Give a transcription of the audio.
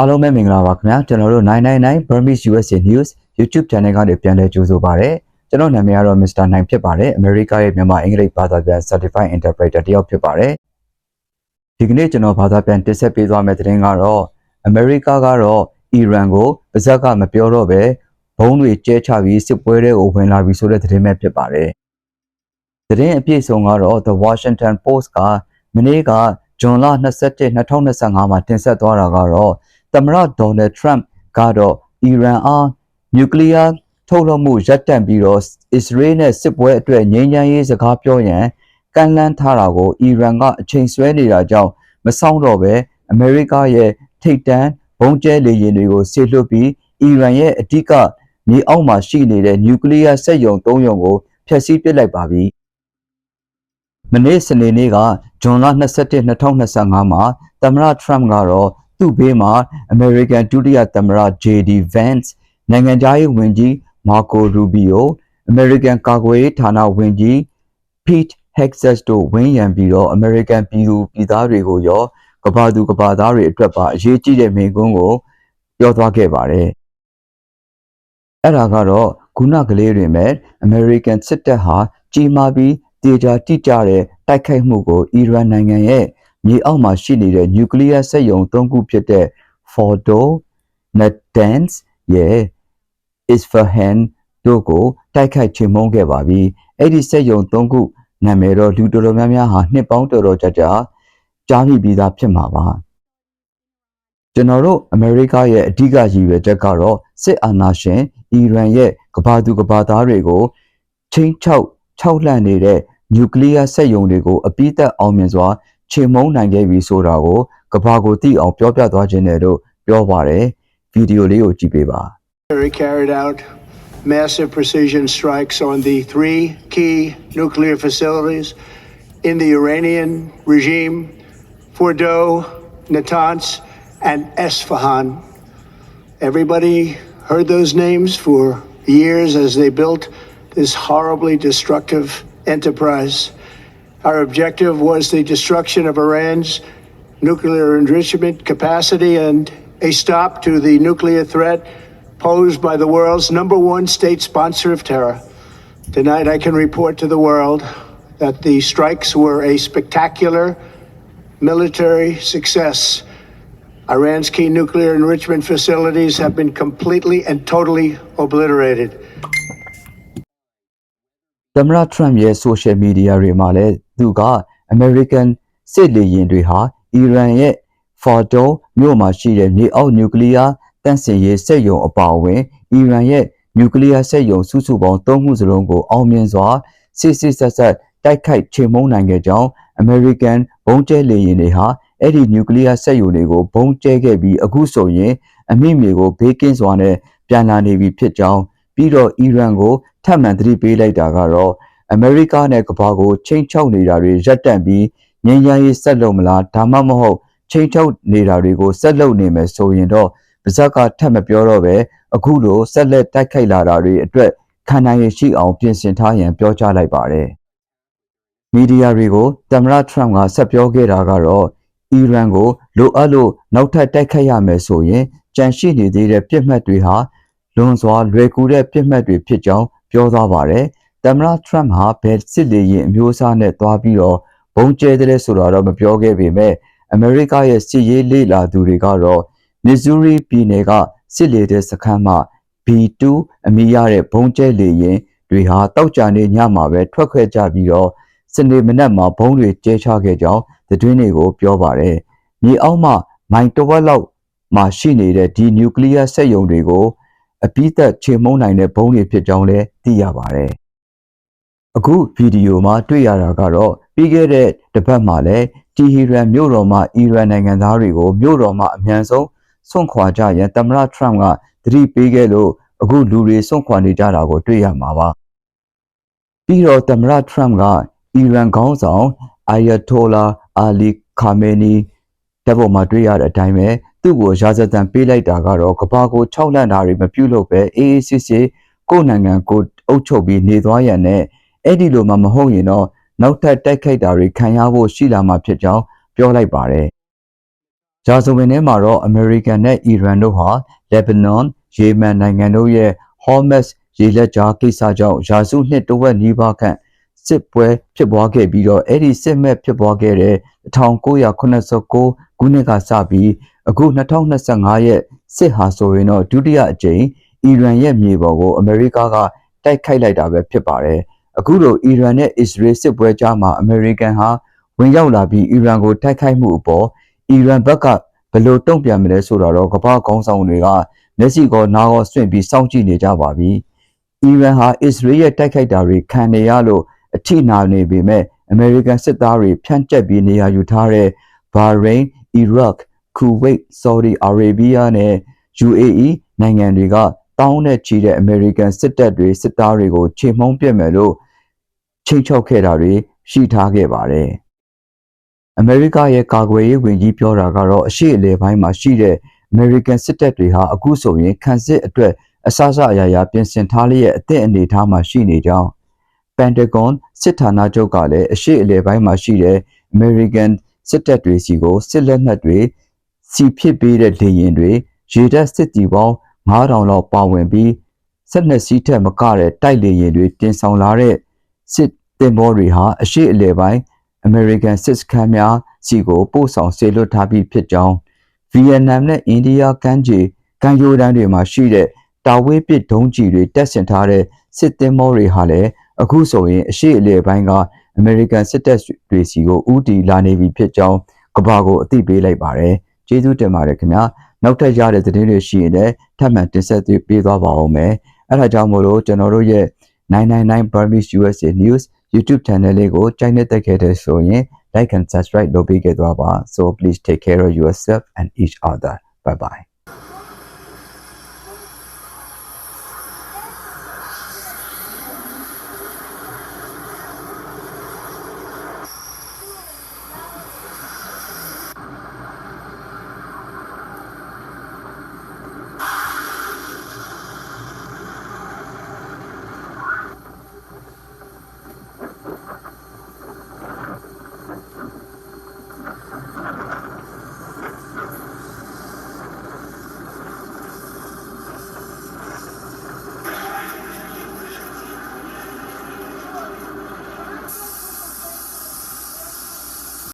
အားလုံးပဲမင်္ဂလာပါခင်ဗျာကျွန်တော်တို့999 Burmese USA News YouTube Channel ကနေပြန်လည်ကြိုဆိုပါရစေကျွန်တော်နာမည်ကတော့ Mr. 9ဖြစ်ပါတယ်အမေရိကရဲ့မြန်မာအင်္ဂလိပ်ဘာသာပြန် Certified Interpreter တယောက်ဖြစ်ပါတယ်ဒီကနေ့ကျွန်တော်ဘာသာပြန်တင်ဆက်ပေးသွားမယ့်သတင်းကတော့အမေရိကကတော့အီရန်ကိုပါဇက်ကမပြောတော့ပဲဘုံတွေကျဲချပြီးစစ်ပွဲတွေကိုဝင်လာပြီဆိုတဲ့သတင်းပဲဖြစ်ပါတယ်သတင်းအပြည့်စုံကတော့ The Washington Post ကမနေ့ကဇွန်လ27 2025မှာတင်ဆက်သွားတာကတော့ သမ္မတဒေါ်နယ်ထရမ့်ကတော့အီရန်အားနျူကလ িয়ার ထုတ်လုပ်မှုရပ်တန့်ပြီးတော့အစ္စရေးနဲ့စစ်ပွဲအတွက်ငြိမ်းချမ်းရေးစကားပြောရန်ကန့်လန့်ထားတာကိုအီရန်ကအချိန်ဆွဲနေတာကြောင့်မဆောင်တော့ပဲအမေရိကရဲ့ထိပ်တန်းဘုံကျဲလေယာဉ်တွေကိုဆေလွှတ်ပြီးအီရန်ရဲ့အဓိကမြေအောက်မှာရှိနေတဲ့နျူကလ িয়ার စက်ရုံ၃ရုံကိုဖျက်ဆီးပစ်လိုက်ပါပြီမနေ့စနေနေ့ကဇွန်လ21 2025မှာသမ္မတထရမ့်ကတော့ သူ့ဘေးမှာ American ဒုတိယသမ္မတ JD Vance နိုင်ငံသားရေးဝန်ကြီး Marco Rubio American ကာကွယ်ရေးဌာနဝန်ကြီး Pete Hegseth တို့ဝန်းရံပြီးတော့ American ပြည်သူပြည်သားတွေကိုရောကမ္ဘာသူကမ္ဘာသားတွေအတွက်ပါအရေးကြီးတဲ့မိန့်ခွန်းကိုပြောသွားခဲ့ပါတယ်။အဲ့ဒါကတော့ခုနကလေးတွေမဲ့ American စစ်တပ်ဟာကြီးမားပြီးတေချာတိကျတဲ့တိုက်ခိုက်မှုကိုအီရန်နိုင်ငံရဲ့ မြေအောက်မှာရှိနေတဲ့နျူကလ িয়ার စက်ရုံ၃ခုဖြစ်တဲ့ Fordo, Natanz ရဲ့ Isfahan တို့ကိုတိုက်ခိုက်ချေမှုန်းခဲ့ပါပြီ။အဲ့ဒီစက်ရုံ၃ခုနာမည်တော့လူတော်တော်များများဟာနှစ်ပေါင်းတော်တော်ကြာကြာကြားမိပြီးသားဖြစ်မှာပါ။ကျွန်တော်တို့အမေရိကရဲ့အဓိကရည်ရွယ်ချက်ကတော့စစ်အာဏာရှင်အီရန်ရဲ့ကမ္ဘာသူကမ္ဘာသားတွေကိုချင်းချောက်ခြောက်လှန့်နေတဲ့နျူကလ িয়ার စက်ရုံတွေကိုအပိသက်အောင်မြင်စွာ ချေမှုန်းနိုင်ခဲ့ပြီဆိုတာကိုကမ္ဘာကိုသိအောင်ပြောပြသွားခြင်းနဲ့လို့ပြောပါတယ်ဗီဒီယိုလေးကိုကြည့်ပေးပါ military carried out massive precision strikes on the three key nuclear facilities in the Iranian regime Fordo, Natanz, and Esfahan. Everybody heard those names for years as they built this horribly destructive enterprise. Our objective was the destruction of Iran's nuclear enrichment capacity and a stop to the nuclear threat posed by the world's number one state sponsor of terror. Tonight, I can report to the world that the strikes were a spectacular military success. Iran's key nuclear enrichment facilities have been completely and totally obliterated. သမ္မတထရမ့်ရဲ့ social media တွေမှာလည်း သူက American စစ်လေယာဉ်တွေဟာအီရန်ရဲ့ Fordo မြို့မှာရှိတဲ့မြေအောက်နျူကလ িয়ার တန့်စင်ရေးစက်ရုံအပါအဝင်အီရန်ရဲ့နျူကလ িয়ার စက်ရုံစုစုပေါင်း၃ခုစလုံးကိုအောင်မြင်စွာစစ်စစ်ဆက်ဆက်တိုက်ခိုက်ချေမှုန်းနိုင်ခဲ့ကြောင်း American ဘုံကျဲလေယာဉ်တွေဟာအဲ့ဒီနျူကလ িয়ার စက်ရုံတွေကိုဘုံကျဲခဲ့ပြီးအခုဆိုရင်အမိမြေကိုဘေးကင်းစွာနဲ့ပြန်လာနေပြီဖြစ်ကြောင်းပြီးတော့အီရန်ကိုထပ်မံသတိပေးလိုက်တာကတော့ အမေရိကနဲ့ကမ္ဘာကိုချိန်ချောက်နေတာတွေရပ်တန့်ပြီးငြိမ်းချမ်းရေးဆက်လုပ်မလားဒါမှမဟုတ်ချိန်ချောက်နေတာတွေကိုဆက်လုပ်နေမယ်ဆိုရင်တော့ပါဇက်ကထပ်မပြောတော့ပဲအခုလိုဆက်လက်တိုက်ခိုက်လာတာတွေအတွက်ခံနိုင်ရရှိအောင်ပြင်ဆင်ထားရန်ပြောကြားလိုက်ပါတယ်မီဒီယာတွေကိုသမ္မတထရမ့်ကဆက်ပြောခဲ့တာကတော့အီရန်ကိုလိုအပ်လို့နောက်ထပ်တိုက်ခိုက်ရမယ်ဆိုရင်ကြန့်ရှိနေသေးတဲ့ပြစ်မှတ်တွေဟာလွန်စွာလွယ်ကူတဲ့ပြစ်မှတ်တွေဖြစ်ကြောင်းပြောသွားပါတယ်။ သမ္မတထရမ့်ဟာဘယ်စစ်လေရင်အမျိုးအစားနဲ့တွားပြီးတော့ဘုံကျဲတဲ့ဆိုတာတော့မပြောခဲ့ပေမဲ့အမေရိကရဲ့စစ်ရေးလေ့လာသူတွေကတော့မစ်ဇူရီပြည်နယ်ကစစ်လေတဲ့စခန်းမှာ B2 အမည်ရတဲ့ဘုံကျဲလေရင်တွေဟာတောက်ကြနေညမှာပဲထွက်ခွဲကြပြီးတော့စနေမနက်မှာဘုံတွေကျဲချခဲ့ကြောင်းသတင်းတွေကိုပြောပါတယ်။မြေအောက်မှာမိုင်တဝက်လောက်မှာရှိနေတဲ့ဒီနျူကလ িয়ার စက်ရုံတွေကိုအပိသက်ချေမှုန်းနိုင်တဲ့ဘုံတွေဖြစ်ကြောင်းလည်းသိရပါတယ်။ အခုဗီဒီယိုမှာတွေ့ရတာကတော့ပြီးခဲ့တဲ့တစ်ပတ်မှာလည်းတီဟီရန်မြို့တော်မှာအီရန်နိုင်ငံသားတွေကိုမြို့တော်မှာအမြန်ဆုံးဆွန့်ခွာကြရန်သမ္မတထရမ့်ကသတိပေးခဲ့လို့အခုလူတွေဆွန့်ခွာနေကြတာကိုတွေ့ရမှာပါ။ပြီးတော့သမ္မတထရမ့်ကအီရန်ခေါင်းဆောင်အာယတိုလာအာလီခါမေနီတပ်ပေါ်မှာတွေ့ရတဲ့အတိုင်းပဲသူ့ကိုရာဇသံပေးလိုက်တာကတော့ကဘာကို၆လန့်တာတွေမပြုတ်လို့ပဲအေးအေးဆေးဆေးကိုယ့်နိုင်ငံကိုအုပ်ချုပ်ပြီးနေသွားရန်နဲ့ အဲ့ဒီလိုမှမဟုတ်ရင်တော့နောက်ထပ်တိုက်ခိုက်တာတွေခံရဖို့ရှိလာမှာဖြစ်ကြောင်းပြောလိုက်ပါတယ်ဂျာဇဝင်ထဲမှာတော့အမေရိကန်နဲ့အီရန်တို့ဟာလက်ဘနွန်၊ယေမန်နိုင်ငံတို့ရဲ့ဟောမတ်စ်ရေလက်ကြားကိစ္စကြောင့်ယာစုနှစ်တဝက်နီးပါးခန့်စစ်ပွဲဖြစ်ပွားခဲ့ပြီးတော့အဲ့ဒီစစ်မဲ့ဖြစ်ပွားခဲ့တဲ့1989ခုနှစ်ကစပြီးအခု2025ရဲ့စစ်ဟာဆိုရင်တော့ဒုတိယအကြိမ်အီရန်ရဲ့မြေပေါ်ကိုအမေရိကကတိုက်ခိုက်လိုက်တာပဲဖြစ်ပါတယ် အခုလိုအီရန်နဲ့အစ္စရေးစစ်ပွဲကြားမှာအမေရိကန်ဟာဝင်ရောက်လာပြီးအီရန်ကိုတိုက်ခိုက်မှုအပေါ်အီရန်ဘက်ကဘယ်လိုတုံ့ပြန်မလဲဆိုတာတော့ကမ္ဘာကောင်းဆောင်တွေကမျက်စိကောနားကောဆွင့်ပြီးစောင့်ကြည့်နေကြပါပြီ။အီရန်ဟာအစ္စရေးရဲ့တိုက်ခိုက်တာတွေခံနေရလို့အထိနာနေပေမဲ့အမေရိကန်စစ်သားတွေဖြန့်ကျက်ပြီးနေရာယူထားတဲ့ဘာရိန်း၊အီရတ်၊ကူဝိတ်၊ဆော်ဒီအာရေဗီးယားနဲ့ UAE နိုင်ငံတွေကတောင်းနဲ့ချီတဲ့အမေရိကန်စစ်တပ်တွေစစ်သားတွေကိုချိန်မှုံးပြစ်မယ်လို့ ချိန်ချောက်ခဲ့တာတွေရှိထားခဲ့ပါတယ်။အမေရိကရဲ့ကာကွယ်ရေးဝန်ကြီးပြောတာကတော့အရှိအလေပိုင်းမှာရှိတဲ့အမေရိကန်စစ်တပ်တွေဟာအခုဆိုရင်ခန့်စစ်အတွက်အစစအရာရာပြင်ဆင်ထားလျက်အသင့်အနေထားမှာရှိနေကြောင်းပန်တဂွန်စစ်ဌာနချုပ်ကလည်းအရှိအလေပိုင်းမှာရှိတဲ့အမေရိကန်စစ်တပ်တွေစီကိုစစ်လက်နက်တွေစီဖြစ်ပေးတဲ့လေယာဉ်တွေရေတပ်စစ်တီပေါင်း9000လောက်ပါဝင်ပြီး12စီးထက်မကတဲ့တိုက်လေယာဉ်တွေတင်ဆောင်လာတဲ့စစ် တင်ဘောတွေဟာအရှိအလေပိုင်းအမေရိကန်စစ်စခန်းများစီကိုပို့ဆောင်ဆေလွတ်ထားပြီးဖြစ်ကြောင်းဗီယက်နမ်နဲ့အိန္ဒိယကမ်းခြေကမ်းရိုးတန်းတွေမှာရှိတဲ့တာဝေးပစ်ဒုံးကျည်တွေတပ်ဆင်ထားတဲ့စစ်သင်္ဘောတွေဟာလည်းအခုဆိုရင်အရှိအလေပိုင်းကအမေရိကန်စစ်တပ်တွေစီကိုဥတီလာနေပြီဖြစ်ကြောင်းကမ္ဘာကိုအသိပေးလိုက်ပါတယ်ကျေးဇူးတင်ပါတယ်ခင်ဗျာနောက်ထပ်ရတဲ့သတင်းတွေရှိရင်လည်းထပ်မံတင်ဆက်ပေးသွားပါဦးမယ်အဲ့ဒါကြောင့်မို့လို့ကျွန်တော်တို့ရဲ့999 Burmese USA News YouTube channel လေးကိုကြိုက်နေတဲ့ခဲ့တဲ့ဆိုရင် like and subscribe လုပ်ပေးခဲ့သွားပါ so please take care of yourself and each other bye bye